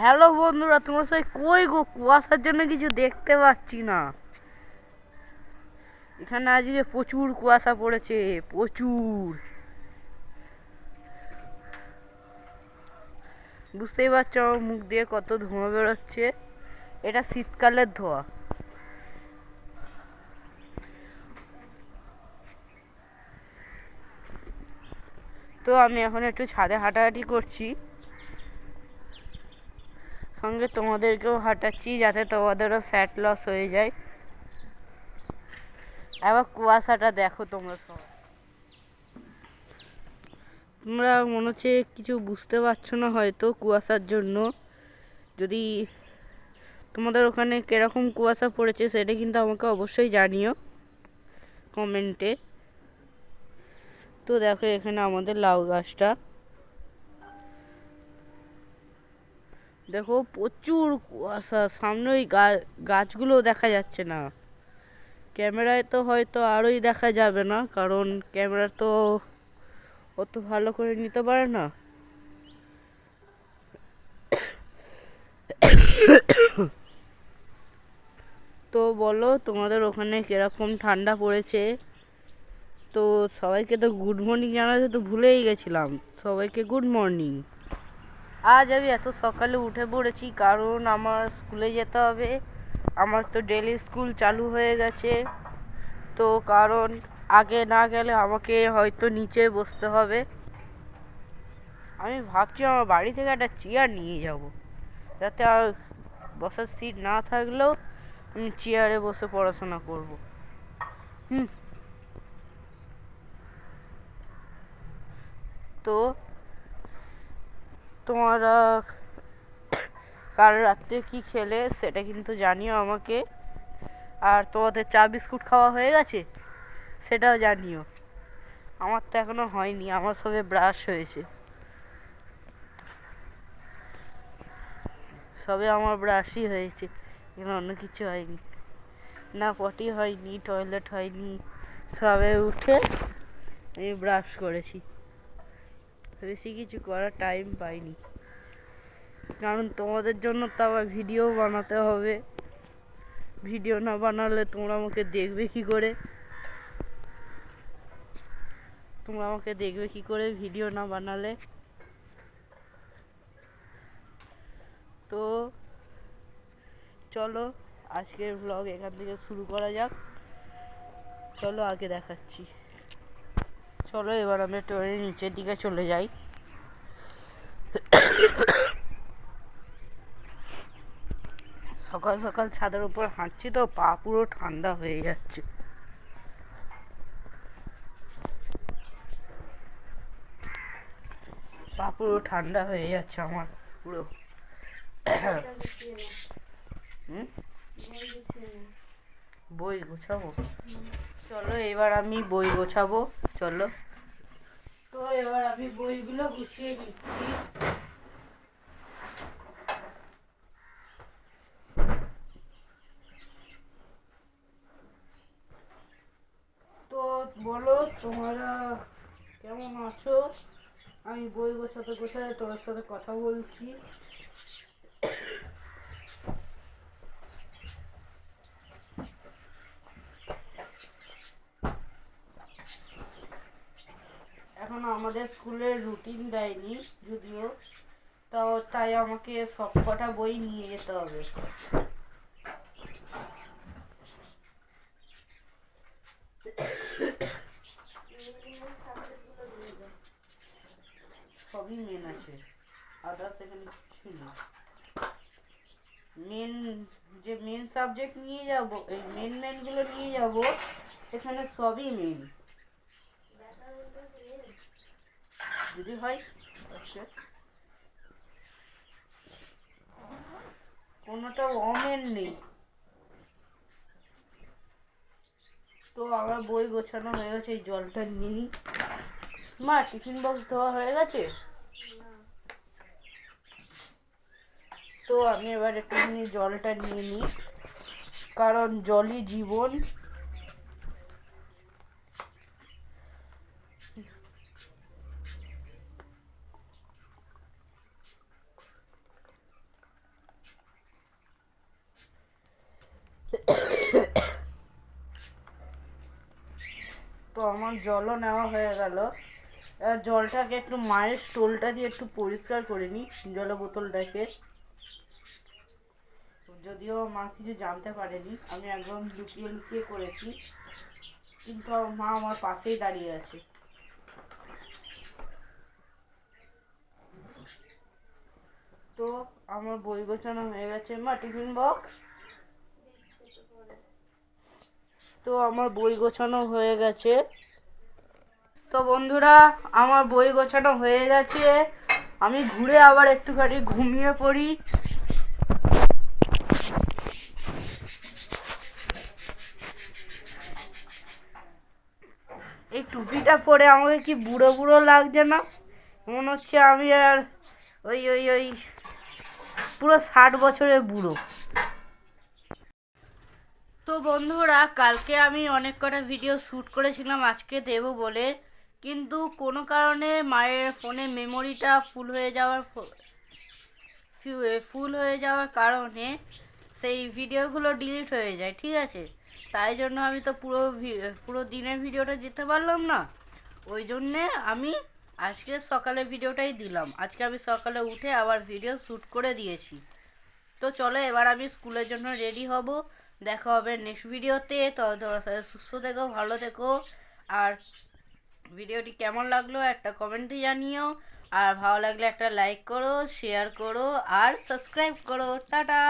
Hello বন্ধুরা, তোমরা সবাই কই গো? কুয়াশার জন্য কিছু দেখতে পাচ্ছি না। এখানে আজকে প্রচুর কুয়াশা পড়েছে, প্রচুর। বুঝতেই পারছ আমার মুখ দিয়ে কত ধোঁয়া বেরোচ্ছে। এটা শীতকালের ধোঁয়া। তো আমি এখন একটু ছাদে হাঁটাহাঁটি করছি। সঙ্গে তোমাদেরকেও হাঁটাচ্ছি যাতে তোমাদেরও ফ্যাট লস হয়ে যায়। এবার কুয়াশাটা দেখো তোমরা সব তোমরা মনে হচ্ছে কিছু বুঝতে পারছ না হয়তো কুয়াশার জন্য। যদি তোমাদের ওখানে কীরকম কুয়াশা পড়েছে সেটা কিন্তু আমাকে অবশ্যই জানিও। কমেন্টে। তো দেখো এখানে আমাদের লাউ গাছটা। দেখো প্রচুর কুয়াশা, সামনে ওই গাছগুলো দেখা যাচ্ছে না। ক্যামেরায় তো হয়তো আরোই দেখা যাবে না, কারণ ক্যামেরা তো অত ভালো করে নিতে পারে না। তো বলো তোমাদের ওখানে কীরকম ঠান্ডা পড়েছে? তো সবাইকে তো গুড মর্নিং জানাতে তো ভুলেই গেছিলাম। সবাইকে গুড মর্নিং আজ আমি এত সকালে উঠে পড়েছি কারণ আমার স্কুলে যেতে হবে। আমার তো ডেলি স্কুল চালু হয়ে গেছে। তো কারণ আগে না গেলে আমাকে হয়তো নিচে বসতে হবে। আমি ভাবছি আমার বাড়ি থেকে একটা চেয়ার নিয়ে যাব। যাতে আর বসার সিট না থাকলেও আমি চেয়ারে বসে পড়াশোনা করব। হুম তো তোমরা কাল রাত্রে কি খেলে সেটা কিন্তু জানিও আমাকে। আর তোমাদের চা বিস্কুট খাওয়া হয়ে গেছে? সেটাও জানিও। আমার তো এখনও হয়নি, আমার সবে ব্রাশ হয়েছে। সবে আমার ব্রাশই হয়েছে, এখানে অন্য কিছু হয়নি। না পটি হয়নি টয়লেট হয়নি, সবে উঠে আমি ব্রাশ করেছি। বেশি কিছু করার টাইম পাইনি। কারণ তোমাদের জন্য তো আবার ভিডিও বানাতে হবে। ভিডিও না বানালে তোমরা আমাকে দেখবে কি করে? তোমরা আমাকে দেখবে কি করে ভিডিও না বানালে? তো চলো, আজকের ব্লগ এখান থেকে শুরু করা যাক। চলো আগে দেখাচ্ছি। চলো, এবার আমরা ট্রেনের নিচের দিকে চলে যাই। সকাল সকাল ছাদের উপর হাঁটছি তো, পা পুরো ঠান্ডা হয়ে যাচ্ছে। পা পুরো ঠান্ডা হয়ে যাচ্ছে আমার, পুরো? বই গোছাবো? চলো, এবার আমি বই গোছাবো। চলো। তো এবার আমি বইগুলো গুছিয়ে নিচ্ছি। তো বলো, তোমরা কেমন আছো? আমি বই গোছাতে গোছাতে তোমার সাথে কথা বলছি এখন আমাদের স্কুলের রুটিন দেয়নি যদিও তাও তাই আমাকে সব কটা বই নিয়ে যেতে হবে। সবই মেন আছে আদার্স এখানে কিছু না মেন যে মেন সাবজেক্ট নিয়ে যাব, এই মেন মেনগুলো নিয়ে যাব, এখানে সবই মেন যদি হয় আচ্ছা। কোনোটা অমেন নেই। তো আমার বই গোছানো হয়ে গেছে, এই জলটা নিই মা, টিফিন বক্স ধোয়া হয়ে গেছে? তো আমি এবার একটুখানি জলটা নিয়ে নিই কারণ জলই জীবন তো আমার জলও নেওয়া হয়ে গেল। জলটাকে একটু মায়ের স্টোলটা দিয়ে একটু পরিষ্কার করে নিই, জলের বোতলটাকে। যদিও মা কিছু জানতে পারেনি, আমি একদম লুকিয়ে লুকিয়ে করেছি, কিন্তু মা আমার পাশেই দাঁড়িয়ে আছে। তো আমার বই গোছানো হয়ে গেছে। মা, টিফিন বক্স? তো আমার বই গোছানো হয়ে গেছে। তো বন্ধুরা, আমার বই গোছানো হয়ে গেছে। আমি ঘুরে আবার একটুখানি ঘুমিয়ে পড়ি। এই টুপিটা পরে আমাকে কি বুড়ো বুড়ো লাগছে না? মনে হচ্ছে আমি আর ওই ওই ওই পুরো ষাট বছরের বুড়ো। তো বন্ধুরা, কালকে আমি অনেক কটা ভিডিও শ্যুট করেছিলাম, আজকে দেব বলে। কিন্তু কোনো কারণে মায়ের ফোনে মেমোরিটা ফুল হয়ে যাওয়ার ফুল হয়ে যাওয়ার কারণে সেই ভিডিওগুলো ডিলিট হয়ে যায়, ঠিক আছে? তাই জন্য আমি তো পুরো পুরো দিনের ভিডিওটা দিতে পারলাম না। ওই জন্যে আমি আজকে সকালে ভিডিওটাই দিলাম। আজকে আমি সকালে উঠে আবার ভিডিও শ্যুট করে দিয়েছি। তো চলো এবার আমি স্কুলের জন্য রেডি হব। দেখা হবে নেক্সট ভিডিওতে। তো সুস্থ থেকো, ভালো থেকো। আর ভিডিওটি কেমন লাগল একটা কমেন্টে জানিও, আর ভালো লাগলে একটা লাইক করো শেয়ার করো, আর সাবস্ক্রাইব করো। টাটা!